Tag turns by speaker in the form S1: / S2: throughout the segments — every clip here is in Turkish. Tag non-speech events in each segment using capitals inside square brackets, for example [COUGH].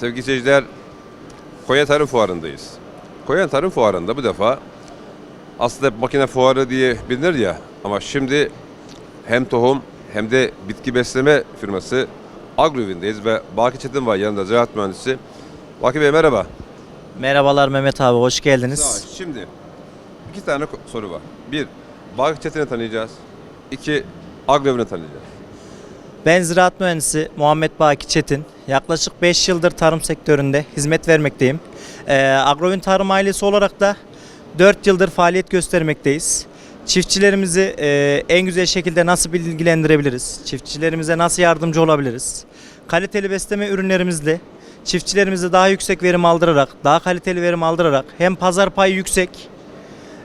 S1: Sevgili seyirciler, Konya Tarım Fuarı'ndayız. Konya Tarım Fuarı'nda bu defa aslında makine fuarı diye bilinir ya ama şimdi hem tohum hem de bitki besleme firması Agrovin'deyiz ve Baki Çetin var yanında ziraat mühendisi. Baki Bey merhaba.
S2: Merhabalar Mehmet abi, hoş
S1: Sağ ol.
S2: geldiniz.
S1: Şimdi iki tane soru var. Bir, Baki Çetin'i tanıyacağız. İki, Agrovin'i tanıyacağız.
S2: Ben ziraat mühendisi Muhammed Baki Çetin. Yaklaşık 5 yıldır tarım sektöründe hizmet vermekteyim. Ee, Agrovin Tarım ailesi olarak da 4 yıldır faaliyet göstermekteyiz. Çiftçilerimizi e, en güzel şekilde nasıl bilgilendirebiliriz? Çiftçilerimize nasıl yardımcı olabiliriz? Kaliteli besleme ürünlerimizle çiftçilerimize daha yüksek verim aldırarak, daha kaliteli verim aldırarak hem pazar payı yüksek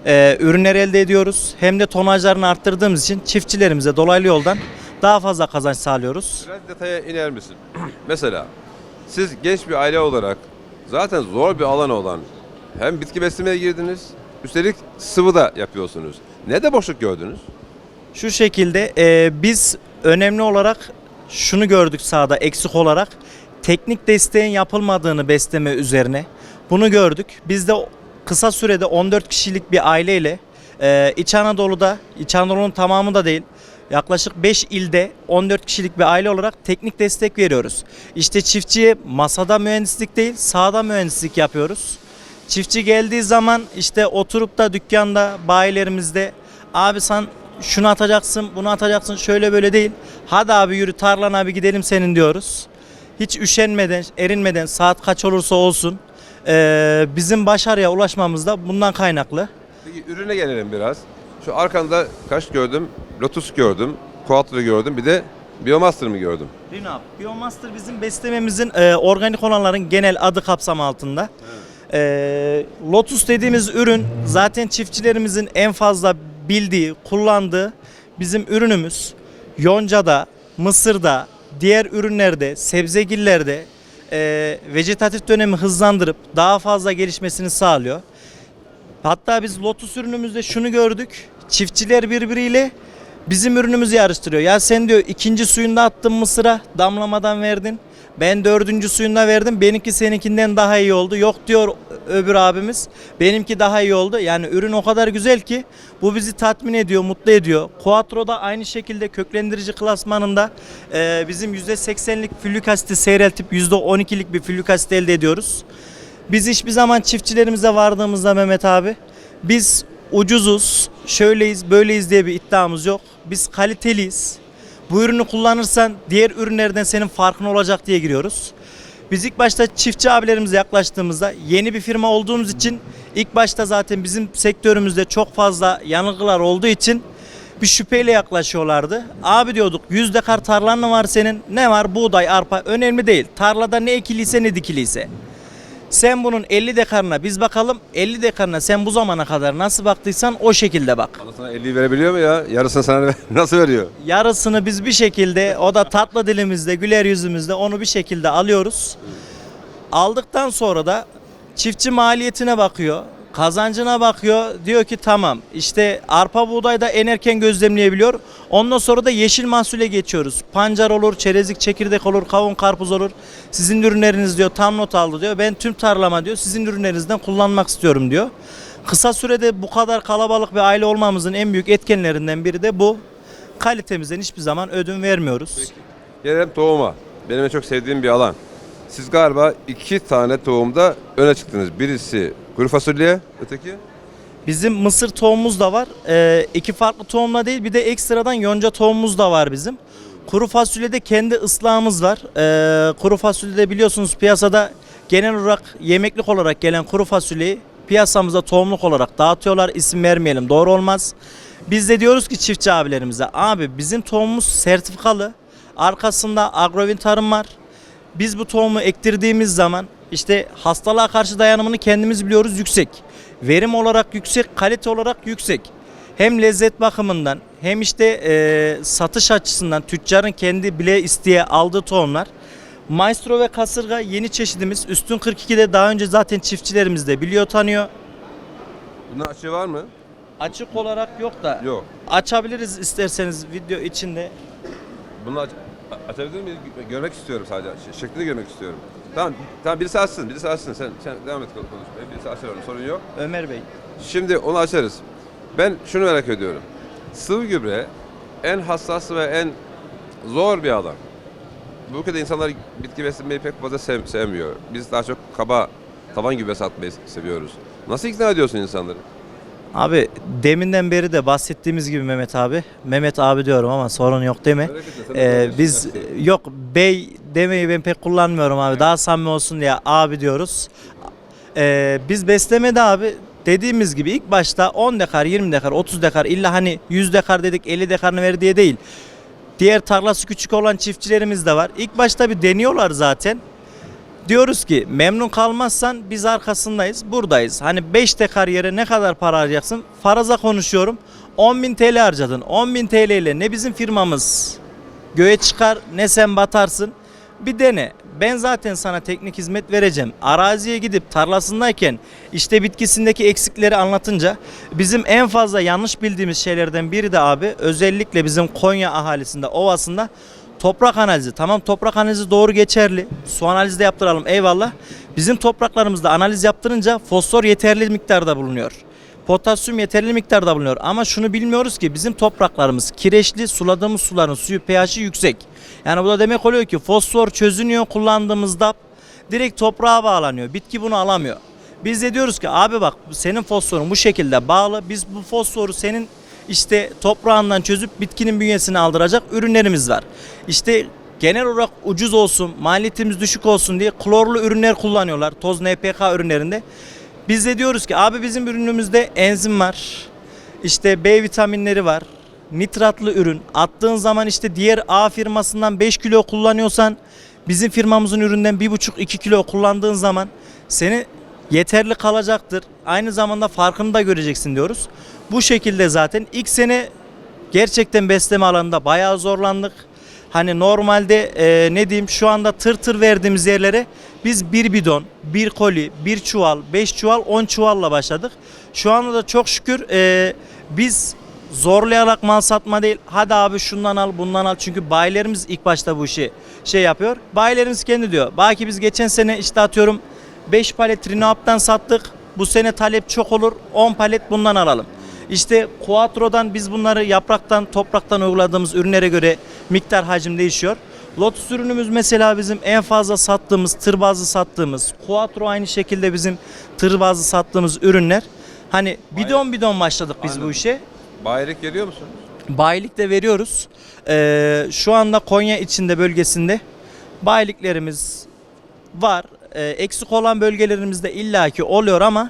S2: e, ürünler elde ediyoruz hem de tonajlarını arttırdığımız için çiftçilerimize dolaylı yoldan daha fazla kazanç sağlıyoruz.
S1: Biraz detaya iner misin? [CLEARS THROAT] Mesela siz genç bir aile olarak zaten zor bir alan olan hem bitki beslemeye girdiniz üstelik sıvı da yapıyorsunuz. Ne de boşluk gördünüz?
S2: Şu şekilde e, biz önemli olarak şunu gördük sahada eksik olarak teknik desteğin yapılmadığını besleme üzerine bunu gördük. Biz de kısa sürede 14 kişilik bir aileyle e, İç Anadolu'da, İç Anadolu'nun tamamı da değil yaklaşık 5 ilde 14 kişilik bir aile olarak teknik destek veriyoruz. İşte çiftçiye masada mühendislik değil sahada mühendislik yapıyoruz. Çiftçi geldiği zaman işte oturup da dükkanda bayilerimizde abi sen şunu atacaksın bunu atacaksın şöyle böyle değil. Hadi abi yürü tarlan abi gidelim senin diyoruz. Hiç üşenmeden erinmeden saat kaç olursa olsun bizim başarıya ulaşmamız da bundan kaynaklı.
S1: Peki ürüne gelelim biraz. Şu arkanda kaç gördüm? Lotus gördüm, Quattro gördüm bir de Biomaster mı gördüm?
S2: Rinap. Biomaster bizim beslememizin e, organik olanların genel adı kapsam altında. E, Lotus dediğimiz ürün zaten çiftçilerimizin en fazla bildiği, kullandığı bizim ürünümüz. Yonca'da, Mısır'da, diğer ürünlerde, sebzegillerde e, vegetatif dönemi hızlandırıp daha fazla gelişmesini sağlıyor. Hatta biz Lotus ürünümüzde şunu gördük. Çiftçiler birbiriyle bizim ürünümüzü yarıştırıyor. Ya sen diyor ikinci suyunda attın mısıra damlamadan verdin. Ben dördüncü suyunda verdim. Benimki seninkinden daha iyi oldu. Yok diyor öbür abimiz. Benimki daha iyi oldu. Yani ürün o kadar güzel ki bu bizi tatmin ediyor, mutlu ediyor. Quattro da aynı şekilde köklendirici klasmanında e, bizim %80'lik füllük asiti seyreltip %12'lik bir füllük asit elde ediyoruz. Biz hiçbir zaman çiftçilerimize vardığımızda Mehmet abi biz ucuzuz, şöyleyiz, böyleyiz diye bir iddiamız yok. Biz kaliteliyiz. Bu ürünü kullanırsan diğer ürünlerden senin farkın olacak diye giriyoruz. Biz ilk başta çiftçi abilerimize yaklaştığımızda yeni bir firma olduğumuz için ilk başta zaten bizim sektörümüzde çok fazla yanılgılar olduğu için bir şüpheyle yaklaşıyorlardı. Abi diyorduk yüzde kar tarlan mı var senin? Ne var? Buğday, arpa önemli değil. Tarlada ne ekiliyse ne dikiliyse. Sen bunun 50 dekarına biz bakalım 50 dekarına sen bu zamana kadar nasıl baktıysan o şekilde bak.
S1: Bana sana 50'yi verebiliyor mu ya? Yarısını sana [LAUGHS] nasıl veriyor?
S2: Yarısını biz bir şekilde o da tatlı dilimizde güler yüzümüzde onu bir şekilde alıyoruz. Aldıktan sonra da çiftçi maliyetine bakıyor. Kazancına bakıyor. Diyor ki tamam işte arpa buğdayda en erken gözlemleyebiliyor. Ondan sonra da yeşil mahsule geçiyoruz. Pancar olur, çerezlik çekirdek olur, kavun karpuz olur. Sizin ürünleriniz diyor tam not aldı diyor. Ben tüm tarlama diyor sizin ürünlerinizden kullanmak istiyorum diyor. Kısa sürede bu kadar kalabalık bir aile olmamızın en büyük etkenlerinden biri de bu. Kalitemizden hiçbir zaman ödün vermiyoruz.
S1: Gelelim tohuma. Benim en çok sevdiğim bir alan. Siz galiba iki tane tohumda öne çıktınız. Birisi kuru fasulye, öteki
S2: Bizim mısır tohumumuz da var. Ee, iki farklı tohumla değil bir de ekstradan yonca tohumumuz da var bizim. Kuru fasulyede kendi ıslahımız var. Ee, kuru fasulyede biliyorsunuz piyasada genel olarak yemeklik olarak gelen kuru fasulyeyi piyasamıza tohumluk olarak dağıtıyorlar. İsim vermeyelim doğru olmaz. Biz de diyoruz ki çiftçi abilerimize abi bizim tohumumuz sertifikalı. Arkasında agrovin tarım var. Biz bu tohumu ektirdiğimiz zaman işte hastalığa karşı dayanımını kendimiz biliyoruz yüksek. Verim olarak yüksek, kalite olarak yüksek. Hem lezzet bakımından hem işte e, satış açısından tüccarın kendi bile isteye aldığı tohumlar. Maestro ve kasırga yeni çeşidimiz. Üstün 42'de daha önce zaten çiftçilerimiz de biliyor tanıyor.
S1: bunun açığı var mı?
S2: Açık olarak yok da
S1: Yok.
S2: açabiliriz isterseniz video içinde.
S1: Bunun aç- Açabilir miyim? Gö- Görmek istiyorum sadece. Şeklini görmek istiyorum. Tamam, tamam birisi açsın, birisi açsın. Sen, sen devam et konuş. Birisi açar onu, sorun yok.
S2: Ömer Bey.
S1: Şimdi onu açarız. Ben şunu merak ediyorum. Sıvı gübre en hassas ve en zor bir alan. Bu ülkede insanlar bitki beslemeyi pek fazla sev- sevmiyor. Biz daha çok kaba taban gübresi atmayı seviyoruz. Nasıl ikna ediyorsun insanları?
S2: Abi deminden beri de bahsettiğimiz gibi Mehmet abi. Mehmet abi diyorum ama sorun yok değil mi? Ee, biz
S1: gerçekten.
S2: yok bey demeyi ben pek kullanmıyorum abi. Daha samimi olsun diye abi diyoruz. Ee, biz beslemede abi dediğimiz gibi ilk başta 10 dekar, 20 dekar, 30 dekar illa hani 100 dekar dedik 50 dekarını ver diye değil. Diğer tarlası küçük olan çiftçilerimiz de var. İlk başta bir deniyorlar zaten. Diyoruz ki memnun kalmazsan biz arkasındayız, buradayız. Hani 5 dekar yere ne kadar para harcayacaksın? Faraza konuşuyorum. 10.000 TL harcadın. 10.000 TL ile ne bizim firmamız göğe çıkar ne sen batarsın. Bir dene. Ben zaten sana teknik hizmet vereceğim. Araziye gidip tarlasındayken işte bitkisindeki eksikleri anlatınca bizim en fazla yanlış bildiğimiz şeylerden biri de abi özellikle bizim Konya ahalisinde, ovasında toprak analizi. Tamam toprak analizi doğru geçerli. Su analizi de yaptıralım eyvallah. Bizim topraklarımızda analiz yaptırınca fosfor yeterli miktarda bulunuyor. Potasyum yeterli miktarda bulunuyor ama şunu bilmiyoruz ki bizim topraklarımız kireçli suladığımız suların suyu pH'i yüksek. Yani bu da demek oluyor ki fosfor çözünüyor kullandığımızda direkt toprağa bağlanıyor. Bitki bunu alamıyor. Biz de diyoruz ki abi bak senin fosforun bu şekilde bağlı. Biz bu fosforu senin işte toprağından çözüp bitkinin bünyesine aldıracak ürünlerimiz var. İşte genel olarak ucuz olsun, maliyetimiz düşük olsun diye klorlu ürünler kullanıyorlar. Toz NPK ürünlerinde. Biz de diyoruz ki abi bizim ürünümüzde enzim var. İşte B vitaminleri var. Nitratlı ürün. Attığın zaman işte diğer A firmasından 5 kilo kullanıyorsan bizim firmamızın üründen 1,5-2 kilo kullandığın zaman seni yeterli kalacaktır. Aynı zamanda farkını da göreceksin diyoruz. Bu şekilde zaten ilk sene gerçekten besleme alanında bayağı zorlandık. Hani normalde e, ne diyeyim şu anda tır tır verdiğimiz yerlere biz bir bidon, bir koli, bir çuval, beş çuval, on çuvalla başladık. Şu anda da çok şükür e, biz zorlayarak mal satma değil. Hadi abi şundan al bundan al. Çünkü bayilerimiz ilk başta bu işi şey yapıyor. Bayilerimiz kendi diyor. Belki biz geçen sene işte atıyorum 5 palet Rinoap'tan sattık. Bu sene talep çok olur. 10 palet bundan alalım. İşte Quattro'dan biz bunları yapraktan, topraktan uyguladığımız ürünlere göre miktar hacim değişiyor. Lotus ürünümüz mesela bizim en fazla sattığımız, tır bazlı sattığımız, Quattro aynı şekilde bizim tır bazlı sattığımız ürünler. Hani bidon bidon başladık biz bu
S1: Anladım.
S2: işe.
S1: Bayilik geliyor musun?
S2: Bayilik de veriyoruz. Ee, şu anda Konya içinde bölgesinde bayiliklerimiz var. Ee, eksik olan bölgelerimizde illaki oluyor ama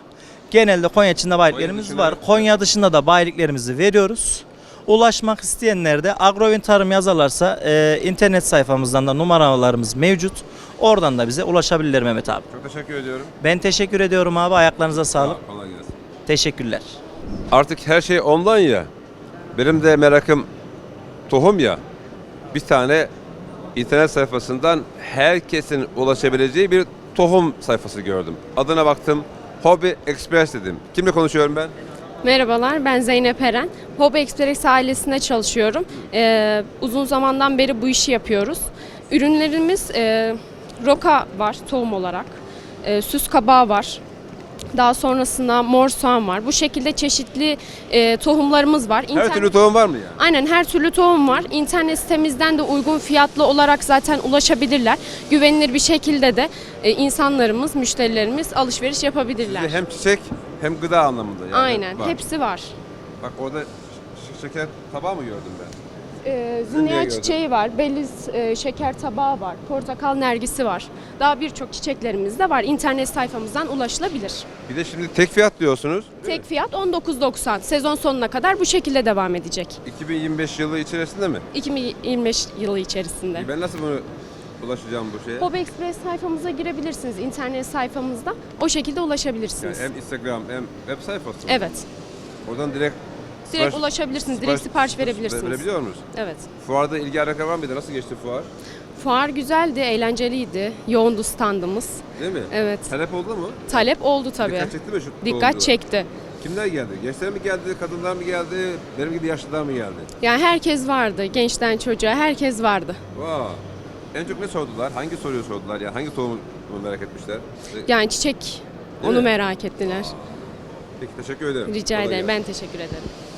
S2: genelde Konya içinde bayiliklerimiz
S1: dışında
S2: var. Konya dışında da bayiliklerimizi veriyoruz. Ulaşmak isteyenler de Agrovin Tarım yazarlarsa e, internet sayfamızdan da numaralarımız mevcut. Oradan da bize ulaşabilirler Mehmet abi.
S1: Çok teşekkür ediyorum.
S2: Ben teşekkür ediyorum abi. Ayaklarınıza sağlık.
S1: Kolay gelsin.
S2: Teşekkürler.
S1: Artık her şey online ya. Benim de merakım tohum ya. Bir tane internet sayfasından herkesin ulaşabileceği bir tohum sayfası gördüm. Adına baktım. Hobby Express dedim. Kimle konuşuyorum ben?
S3: Merhabalar, ben Zeynep Eren. Hobby Express ailesinde çalışıyorum. Ee, uzun zamandan beri bu işi yapıyoruz. Ürünlerimiz e, roka var tohum olarak, e, süs kabağı var. Daha sonrasında mor soğan var. Bu şekilde çeşitli e, tohumlarımız var.
S1: Her
S3: İnternet-
S1: türlü tohum var mı ya?
S3: Aynen her türlü tohum var. İnternet sitemizden de uygun fiyatlı olarak zaten ulaşabilirler. Güvenilir bir şekilde de e, insanlarımız, müşterilerimiz alışveriş yapabilirler.
S1: Sizde hem çiçek hem gıda anlamında yani.
S3: Aynen,
S1: var.
S3: hepsi var.
S1: Bak orada şeker tabağı mı gördüm ben? Zümrüye
S3: Zinneya çiçeği var, beliz e, şeker tabağı var, portakal nergisi var. Daha birçok çiçeklerimiz de var. İnternet sayfamızdan ulaşılabilir.
S1: Bir de şimdi tek fiyat diyorsunuz.
S3: Tek fiyat 19.90. Sezon sonuna kadar bu şekilde devam edecek.
S1: 2025 yılı içerisinde mi?
S3: 2025 yılı içerisinde.
S1: Ben nasıl bunu ulaşacağım bu şeye?
S3: Hobby Express sayfamıza girebilirsiniz internet sayfamızda. O şekilde
S1: Yani
S3: ulaşabilirsiniz.
S1: hem Instagram hem web sayfası mı?
S3: Evet.
S1: Oradan direkt
S3: Direkt
S1: Sipariş-
S3: ulaşabilirsiniz. Direkt sipariş verebilirsiniz.
S1: Verebiliyor muyuz?
S3: Evet.
S1: Fuarda ilgi alaka var mıydı? Nasıl geçti fuar?
S3: Fuar güzeldi, eğlenceliydi. Yoğundu standımız.
S1: Değil mi?
S3: Evet.
S1: Talep oldu mu?
S3: Talep oldu tabii.
S1: Dikkat çekti mi şu
S3: Dikkat
S1: tohumcular?
S3: çekti.
S1: Kimler geldi? Gençler mi geldi, kadınlar mı geldi, benim gibi yaşlılar mı geldi?
S3: Yani herkes vardı. Gençten çocuğa herkes vardı.
S1: Vay. En çok ne sordular? Hangi soruyu sordular? Yani hangi tohumu merak etmişler?
S3: Yani çiçek onu
S1: mi?
S3: merak ettiler.
S1: Peki teşekkür ederim.
S3: Rica
S1: Kolay
S3: ederim.
S1: gelsin.
S3: Ben teşekkür ederim.